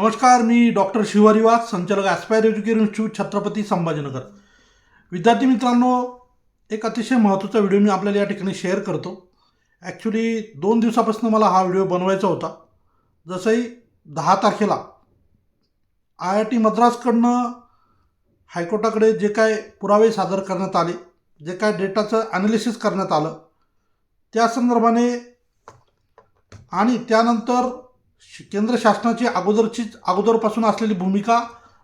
नमस्कार मी डॉक्टर शिवारी वाघ संचालक aspire education institute Chhatrapati Sambhajinagar. विद्यार्थी मित्रांनो एक अतिशय महत्त्वाचा व्हिडिओ मी आपल्याला या ठिकाणी शेअर करतो. ॲक्च्युली दोन दिवसापासून मला हा व्हिडिओ बनवायचा होता. जसंही दहा तारखेला आय आय टी मद्रासकडनं हायकोर्टाकडे जे काय पुरावे सादर करण्यात आले जे काय डेटाचं ॲनालिसिस करण्यात आलं त्या संदर्भाने आणि त्यानंतर केंद्र शासनाची अगोदरचीच अगोदरपासून असलेली भूमिका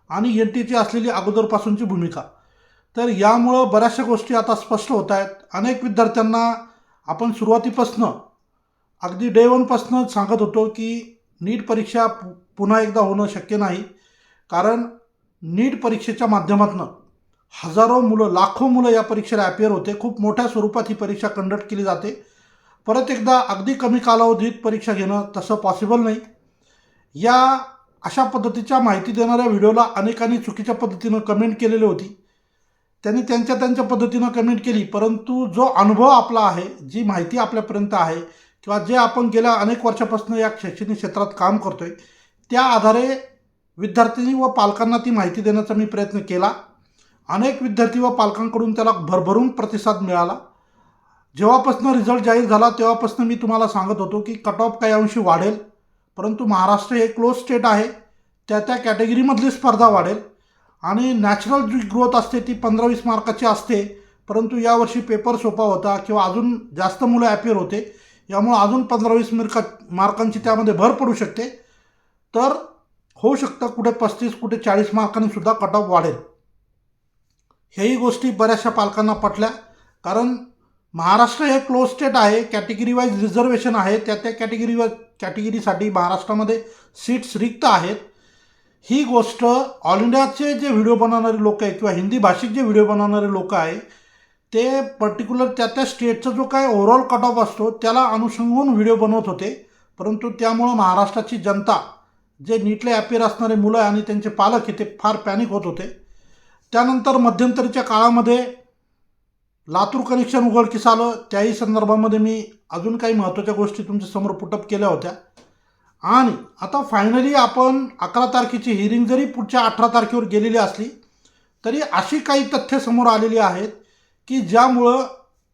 आणि एन टीची असलेली अगोदरपासूनची भूमिका. तर यामुळं बऱ्याचशा गोष्टी आता स्पष्ट होत आहेत. अनेक विद्यार्थ्यांना आपण सुरुवातीपासनं अगदी डे वनपासनं सांगत होतो की नीट परीक्षा पु- पुन्हा एकदा होणं शक्य नाही. कारण नीट परीक्षेच्या माध्यमातून हजारो मुलं लाखो मुलं या परीक्षेला ॲपियर होते. खूप मोठ्या स्वरूपात ही परीक्षा कंडक्ट केली जाते. परत एकदा अगदी कमी कालावधीत परीक्षा घेणं तसं पॉसिबल नाही. या अशा पद्धतीच्या माहिती देणाऱ्या व्हिडिओला अनेकांनी चुकीच्या पद्धतीनं कमेंट केलेली होती. त्यांनी त्यांच्या त्यांच्या पद्धतीनं कमेंट केली परंतु जो अनुभव आपला आहे जी माहिती आपल्यापर्यंत आहे किंवा जे आपण गेल्या अनेक वर्षापासून या शैक्षणिक क्षेत्रात काम करतो आहे त्या आधारे विद्यार्थ्यांनी व पालकांना ती माहिती देण्याचा मी प्रयत्न केला. अनेक विद्यार्थी व पालकांकडून त्याला भरभरून प्रतिसाद मिळाला. जेव्हापासून रिझल्ट जाहीर झाला तेव्हापासून मी तुम्हाला सांगत होतो की कट ऑफ काही अंशी वाढेल परंतु महाराष्ट्र हे क्लोज स्टेट आहे. त्या त्या कॅटेगरीमधली स्पर्धा वाढेल. आणि नॅचरल जी ग्रोथ असते ती पंधरा वीस मार्काची असते परंतु यावर्षी पेपर सोपा होता किंवा अजून जास्त मुलं ॲपियर होते. यामुळं अजून पंधरा वीस मिरका मार्कांची त्यामध्ये भर पडू शकते. तर होऊ शकतं कुठे पस्तीस कुठे चाळीस मार्कांनीसुद्धा कट ऑफ वाढेल. ह्याही गोष्टी बऱ्याचशा पालकांना पटल्या कारण महाराष्ट्र हे क्लोज स्टेट आहे कॅटेगरी वाईज रिझर्वेशन आहे. त्या त्या कॅटेगरी कॅटेगरीसाठी महाराष्ट्रामध्ये सीट्स रिक्त आहेत. ही गोष्ट ऑल इंडियाचे जे व्हिडिओ बनवणारे लोक आहेत किंवा हिंदी भाषिक जे व्हिडिओ बनवणारे लोक आहे ते पर्टिक्युलर त्या त्या स्टेटचा जो काय ओव्हरऑल कट ऑफ असतो त्याला अनुषंगून व्हिडिओ बनवत होते. परंतु त्यामुळं महाराष्ट्राची जनता जे नीटले ॲपियर असणारे मुलं आणि त्यांचे पालक हे ते फार पॅनिक होत होते. त्यानंतर मध्यंतरीच्या काळामध्ये लातूर कनेक्शन उघडकीस आलं त्याही संदर्भामध्ये मी अजून काही महत्त्वाच्या गोष्टी तुमच्यासमोर पुटअप केल्या होत्या. आणि आता फायनली आपण अकरा तारखेची हिअरिंग जरी पुढच्या अठरा तारखेवर गेलेली असली तरी अशी काही तथ्य समोर आलेली आहेत की ज्यामुळं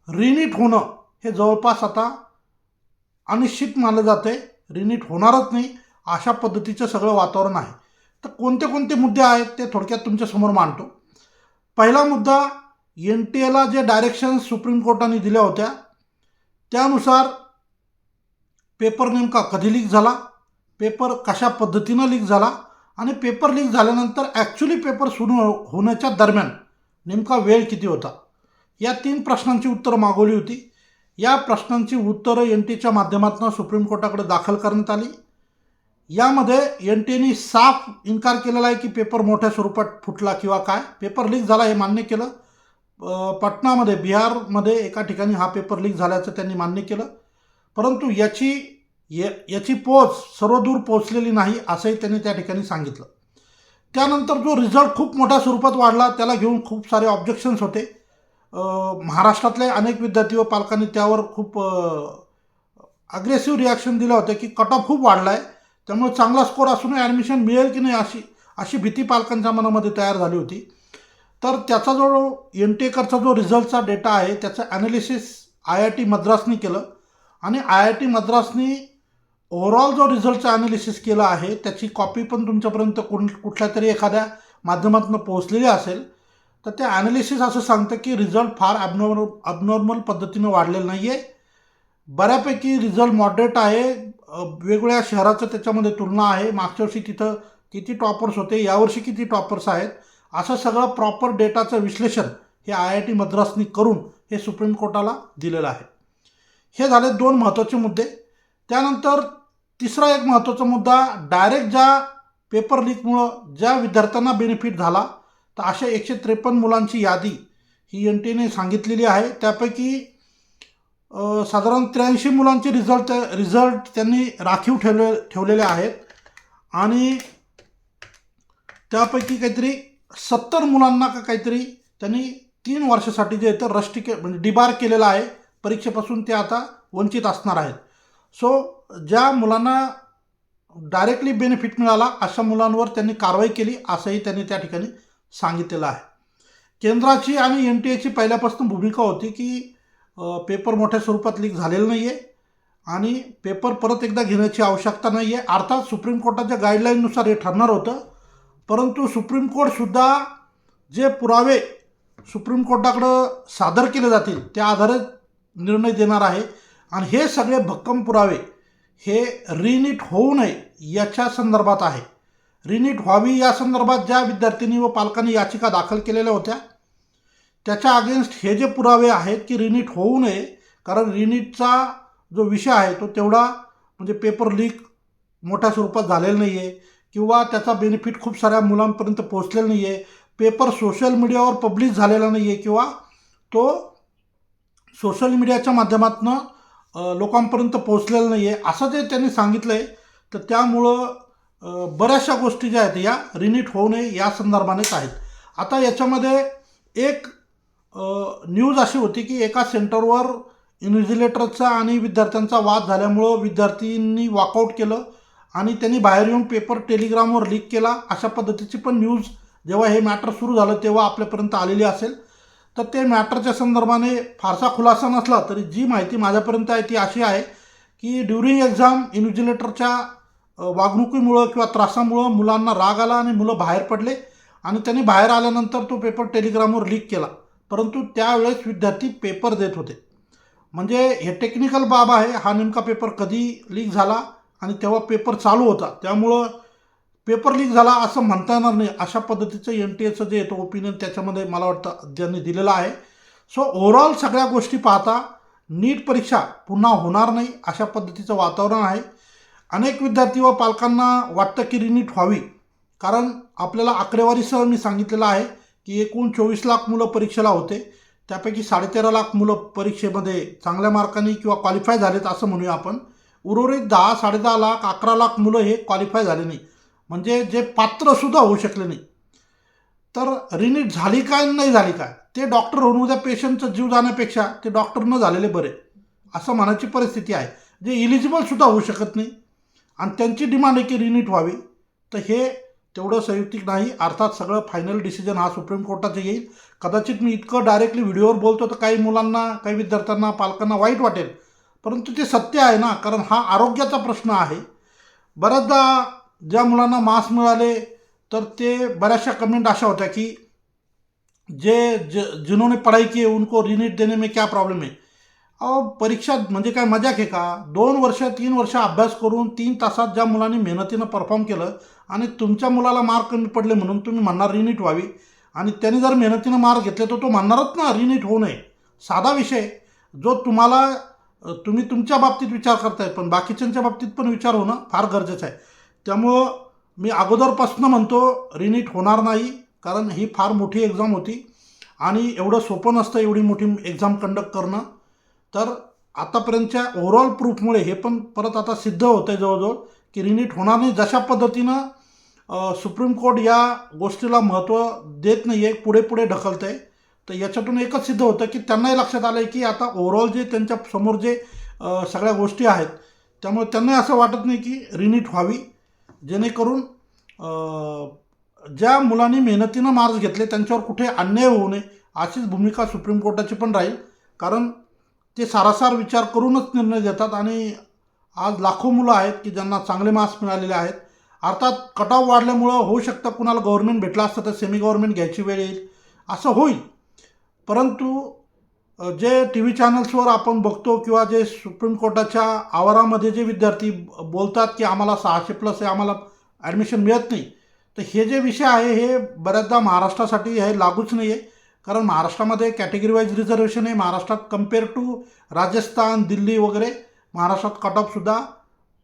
रिनीट होणं हे जवळपास आता अनिश्चित मानलं जातं आहे रिनीट होणारच नाही अशा पद्धतीचं सगळं वातावरण आहे. तर कोणते कोणते मुद्दे आहेत ते थोडक्यात तुमच्यासमोर मांडतो. पहिला मुद्दा एन टी एला जे डायरेक्शन सुप्रीम कोर्टाने दिल्या होत्या त्यानुसार पेपर नेमका कधी लीक झाला पेपर कशा पद्धतीनं लीक झाला आणि पेपर लीक झाल्यानंतर ॲक्च्युली पेपर सुरू होण्याच्या दरम्यान नेमका वेळ किती होता? या तीन प्रश्नांची उत्तरं मागवली होती. या प्रश्नांची उत्तरं एन टीच्या माध्यमातून सुप्रीम कोर्टाकडे दाखल करण्यात आली. यामध्ये एन टीने साफ इन्कार केलेला आहे की पेपर मोठ्या स्वरूपात फुटला किंवा काय? पेपर लीक झाला हे मान्य केलं. पटनामध्ये बिहारमध्ये एका ठिकाणी हा पेपर लीक झाल्याचं त्यांनी मान्य केलं. परंतु याची या याची पोच सर्वदूर पोचलेली नाही असंही त्यांनी त्या ठिकाणी सांगितलं. त्यानंतर जो रिझल्ट खूप मोठ्या स्वरूपात वाढला त्याला घेऊन खूप सारे ऑब्जेक्शन्स होते. महाराष्ट्रातले अनेक विद्यार्थी व पालकांनी त्यावर खूप अग्रेसिव्ह रिॲक्शन दिलं होतं की कट ऑफ खूप वाढला आहे त्यामुळे चांगला स्कोर असूनही ॲडमिशन मिळेल की नाही अशी अशी भीती पालकांच्या मनामध्ये तयार झाली होती. तर त्याचा जो एन टी एकरचा जो रिझल्टचा डेटा आहे त्याचं ॲनालिसिस आय आय टी मद्रासनी केलं. आणि आय आय टी मद्रासनी ओव्हरऑल जो रिझल्टचं ॲनालिसिस केलं आहे त्याची कॉपी पण तुमच्यापर्यंत कोण कुठल्या तरी एखाद्या माध्यमातून पोहोचलेली असेल तर ते ॲनालिसिस असं सांगतं की रिझल्ट फार ॲबनॉर्मल अबनॉर्मल पद्धतीनं वाढलेलं नाही आहे बऱ्यापैकी रिझल्ट मॉडरेट आहे. वेगवेगळ्या शहराचं त्याच्यामध्ये तुलना आहे. मागच्या वर्षी तिथं किती टॉपर्स होते यावर्षी किती टॉपर्स आहेत. असं सगळं प्रॉपर डेटाचं विश्लेषण हे आय आय टी मद्रासनी करून हे सुप्रीम कोर्टाला दिलेलं आहे. हे झाले दोन महत्त्वाचे मुद्दे. त्यानंतर तिसरा एक महत्त्वाचा मुद्दा डायरेक्ट ज्या पेपर लीकमुळं ज्या विद्यार्थ्यांना बेनिफिट झाला तर अशा एकशे त्रेपन्न मुलांची यादी ही एन टीने सांगितलेली आहे. त्यापैकी साधारण त्र्याऐंशी मुलांचे रिझल्ट रिझल्ट त्यांनी राखीव ठेवले ठेवलेले आहेत. आणि त्यापैकी काहीतरी सत्तर मुलांना का काहीतरी त्यांनी तीन वर्षासाठी जे तर रस्टिके म्हणजे डिबार केलेलं आहे परीक्षेपासून ते आता वंचित असणार आहेत. सो ज्या मुलांना डायरेक्टली बेनिफिट मिळाला अशा मुलांवर त्यांनी कारवाई केली असंही त्यांनी त्या ठिकाणी सांगितलेलं आहे. केंद्राची आणि एन टी एची पहिल्यापासून भूमिका होती की पेपर मोठ्या स्वरूपात लीक झालेलं नाही आहे आणि पेपर परत एकदा घेण्याची आवश्यकता नाही आहे अर्थात सुप्रीम कोर्टाच्या गाईडलाईननुसार हे ठरणार होतं. परंतु सुप्रीम कोर्टसुद्धा जे पुरावे सुप्रीम कोर्टाकडं सादर केले जातील त्या आधारे निर्णय देणार आहे. आणि हे सगळे भक्कम पुरावे हे रिनीट होऊ नये याच्या संदर्भात आहे. रिनीट व्हावी या संदर्भात ज्या विद्यार्थिनी व पालकांनी याचिका दाखल केलेल्या होत्या त्याच्या अगेन्स्ट हे जे पुरावे आहेत की रिनीट होऊ नये कारण रिनीटचा जो विषय आहे तो तेवढा म्हणजे पेपर लीक मोठ्या स्वरूपात झालेला नाही आहे किंवा त्याचा बेनिफिट खूप साऱ्या मुलांपर्यंत पोहोचलेला नाही आहे पेपर सोशल मीडियावर पब्लिश झालेला नाही आहे किंवा तो सोशल मीडियाच्या माध्यमातून लोकांपर्यंत पोहोचलेलं नाही आहे असं जे त्यांनी सांगितलं आहे तर त्यामुळं बऱ्याचशा गोष्टी ज्या आहेत या रिनीट होऊ नये या संदर्भानेच आहेत. आता याच्यामध्ये एक न्यूज अशी होती की एका सेंटरवर इन्व्हिजिलेटरचा आणि विद्यार्थ्यांचा वाद झाल्यामुळं विद्यार्थ्यांनी वॉकआउट केलं. आणि त्यांनी बाहेर येऊन पेपर टेलिग्रामवर लीक केला. अशा पद्धतीची पण न्यूज जेव्हा हे मॅटर सुरू झालं तेव्हा आपल्यापर्यंत आलेली असेल. तर ते मॅटरच्या संदर्भाने फारसा खुलासा नसला तरी जी माहिती माझ्यापर्यंत आहे ती अशी आहे की ड्युरिंग एक्झाम इन्व्हिजिलेटरच्या वागणुकीमुळं किंवा त्रासामुळं मुलांना राग आला आणि मुलं बाहेर पडले आणि त्यांनी बाहेर आल्यानंतर तो पेपर टेलिग्रामवर लीक केला. परंतु त्यावेळेस विद्यार्थी पेपर देत होते. म्हणजे हे टेक्निकल बाब आहे. हा नेमका पेपर कधी लीक झाला? आणि तेव्हा पेपर चालू होता. त्यामुळं पेपर लीक झाला असं म्हणता येणार नाही. अशा पद्धतीचं एन टी एचं जे येतं ओपिनियन त्याच्यामध्ये मला वाटतं त्यांनी दिलेलं आहे. सो ओव्हरऑल सगळ्या गोष्टी पाहता नीट परीक्षा पुन्हा होणार नाही अशा पद्धतीचं वातावरण आहे. अनेक विद्यार्थी व पालकांना वाटतं की रिनीट व्हावी. कारण आपल्याला आकडेवारीसह मी सांगितलेलं आहे की एकूण चोवीस लाख मुलं परीक्षेला होते. त्यापैकी साडेतेरा लाख मुलं परीक्षेमध्ये चांगल्या मार्कांनी किंवा क्वालिफाय झालेत असं म्हणूया आपण. उर्वरित दहा साडेदहा लाख अकरा लाख मुलं हे क्वालिफाय झाले नाही. म्हणजे जे पात्रसुद्धा होऊ शकले नाही. तर रिनीट झाली काय नाही झाली काय ते डॉक्टर होऊन उद्या पेशंटचा जीव जाण्यापेक्षा ते डॉक्टर न झालेले बरे. असं म्हणायची परिस्थिती आहे. जे इलिजिबलसुद्धा होऊ शकत नाही. आणि त्यांची डिमांड आहे की रिनीट व्हावी. तर हे तेवढं संयुक्तिक नाही. अर्थात सगळं फायनल डिसिजन हा सुप्रीम कोर्टाचं येईल. कदाचित मी इतकं डायरेक्टली व्हिडिओवर बोलतो तर काही मुलांना काही विद्यार्थ्यांना पालकांना वाईट वाटेल. परंतु ते सत्य आहे ना कारण हा आरोग्याचा प्रश्न आहे. बऱ्याचदा ज्या मुलांना मास मिळाले तर ते बऱ्याचशा कमेंट अशा होत्या की जे ज जिन्होंने पढ़ाई की उनको रिनीट देने में क्या प्रॉब्लेम है अहो परीक्षा म्हणजे काय मजाक आहे का? दोन वर्ष तीन वर्ष अभ्यास करून तीन तासात ज्या मुलांनी मेहनतीनं परफॉर्म केलं आणि तुमच्या मुलाला मार्क कमी पडले म्हणून तुम्ही म्हणणार रिनीट व्हावी आणि त्याने जर मेहनतीनं मार्क घेतले तर तो म्हणणारच ना रिनीट होऊ नये. साधा विषय जो तुम्हाला तुम्ही तुमच्या बाबतीत विचार करताय पण बाकीच्यांच्या बाबतीत पण विचार होणं फार गरजेचं आहे. त्यामुळं मी अगोदरपासून म्हणतो रिनीट होणार नाही कारण ही फार मोठी एक्झाम होती आणि एवढं सोपं नसतं एवढी मोठी एक्झाम कंडक्ट करणं. तर आतापर्यंतच्या ओव्हरऑल प्रूफमुळे हे पण परत आता सिद्ध होतं आहे जवळजवळ की रिनीट होणार नाही जशा पद्धतीनं सुप्रीम कोर्ट या गोष्टीला महत्त्व देत नाही आहे पुढे पुढे ढकलतं आहे तर याच्यातून एकच सिद्ध होतं की त्यांनाही लक्षात आलं आहे की आता ओव्हरऑल जे त्यांच्यासमोर जे सगळ्या गोष्टी आहेत त्यामुळे त्यांनाही असं वाटत नाही की रिनीट व्हावी. जेणेकरून ज्या मुलांनी मेहनतीनं मार्क्स घेतले त्यांच्यावर कुठे अन्याय होऊ नये अशीच भूमिका सुप्रीम कोर्टाची पण राहील. कारण ते सारासार विचार करूनच निर्णय देतात आणि आज लाखो मुलं आहेत की ज्यांना चांगले मार्क्स मिळालेले आहेत. अर्थात कट ऑफ वाढल्यामुळं होऊ शकतं कुणाला गव्हर्नमेंट भेटलं असतं तर सेमी गव्हर्नमेंट घ्यायची वेळ येईल. असं होईल. परंतु जे टी व्ही चॅनल्सवर आपण बघतो किंवा जे सुप्रीम कोर्टाच्या आवारामध्ये जे विद्यार्थी ब- बोलतात की आम्हाला सहाशे प्लस आहे आम्हाला ॲडमिशन मिळत नाही तर हे जे विषय आहे हे बऱ्याचदा महाराष्ट्रासाठी हे लागूच नाही आहे कारण महाराष्ट्रामध्ये कॅटेगरी वाईज रिझर्वेशन आहे. महाराष्ट्रात कंपेअर टू राजस्थान दिल्ली वगैरे महाराष्ट्रात कट ऑफसुद्धा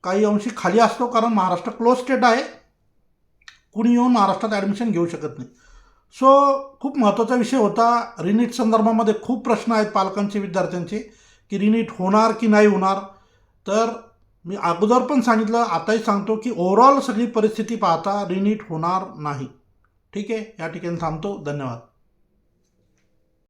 काही अंशी खाली असतो. कारण महाराष्ट्र क्लोज स्टेट आहे. कुणी येऊन महाराष्ट्रात ॲडमिशन घेऊ शकत नाही. सो खूप महत्त्वाचा विषय होता. रिनीट संदर्भामध्ये खूप प्रश्न आहेत पालकांचे विद्यार्थ्यांचे की रिनीट होणार की नाही होणार. तर मी अगोदर पण सांगितलं आताही सांगतो की ओव्हरऑल सगळी परिस्थिती पाहता रिनीट होणार नाही. ठीक आहे? या ठिकाणी थांबतो. धन्यवाद.